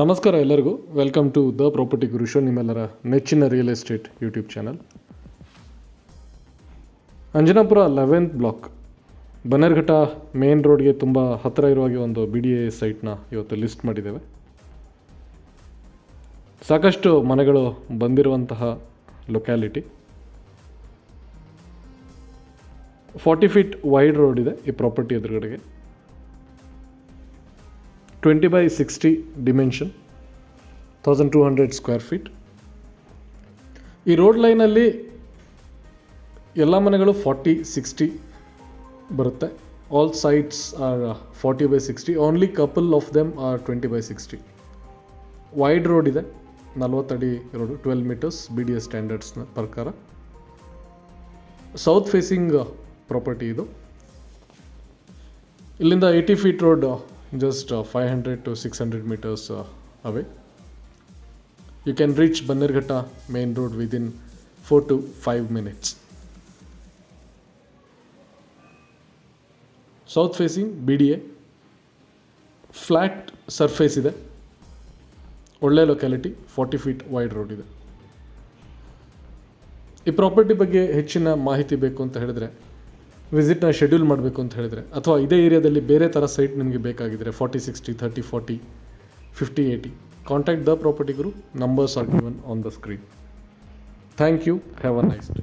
ನಮಸ್ಕಾರ ಎಲ್ಲರಿಗೂ. Welcome to the property guru show ನಿಮ್ಮೆಲ್ಲರ ನೆಚ್ಚಿನ real estate YouTube channel Anjanapura eleventh block Bannerghatta main ರೋಡ್ಗೆ ತುಂಬ ಹತ್ತಿರ ಇರುವ ಹಾಗೆ ಒಂದು ಬಿ ಡಿ ಎ ಸೈಟ್ನ ಇವತ್ತು ಲಿಸ್ಟ್ ಮಾಡಿದ್ದೇವೆ. ಸಾಕಷ್ಟು ಮನೆಗಳು ಬಂದಿರುವಂತಹ locality forty feet wide road ಇದೆ ಈ property ಎದುರುಗಡೆಗೆ. Twenty by sixty dimension thousand two hundred square feet ಈ ರೋಡ್ ಲೈನಲ್ಲಿ ಎಲ್ಲ ಮನೆಗಳು ಫಾರ್ಟಿ ಸಿಕ್ಸ್ಟಿ ಬರುತ್ತೆ. All sites are forty by sixty only couple of them are twenty by sixty wide road ಇದೆ ನಲ್ವತ್ತಡಿ road twelve meters B D S ಸ್ಟ್ಯಾಂಡರ್ಡ್ಸ್ನ ಪ್ರಕಾರ. South facing property ಇದು. ಇಲ್ಲಿಂದ eighty feet road just five hundred to six hundred meters away you can reach Bannerghatta main road within four to five minutes south facing B D A flat surface ಇದೆ. ಒಳ್ಳೆ locality forty feet wide road ಇದೆ. ಈ property ಬಗ್ಗೆ ಹೆಚ್ಚಿನ ಮಾಹಿತಿ ಬೇಕು ಅಂತ ಹೇಳಿದ್ರೆ ವಿಸಿಟ್ನ ಶೆಡ್ಯೂಲ್ ಮಾಡಬೇಕು ಅಂತ ಹೇಳಿದರೆ, ಅಥವಾ ಇದೇ ಏರಿಯಾದಲ್ಲಿ ಬೇರೆ ಥರ ಸೈಟ್ ನಿಮಗೆ ಬೇಕಾಗಿದ್ದರೆ forty sixty thirty forty fifty eighty contact the property guru numbers are given on the screen thank you have a nice day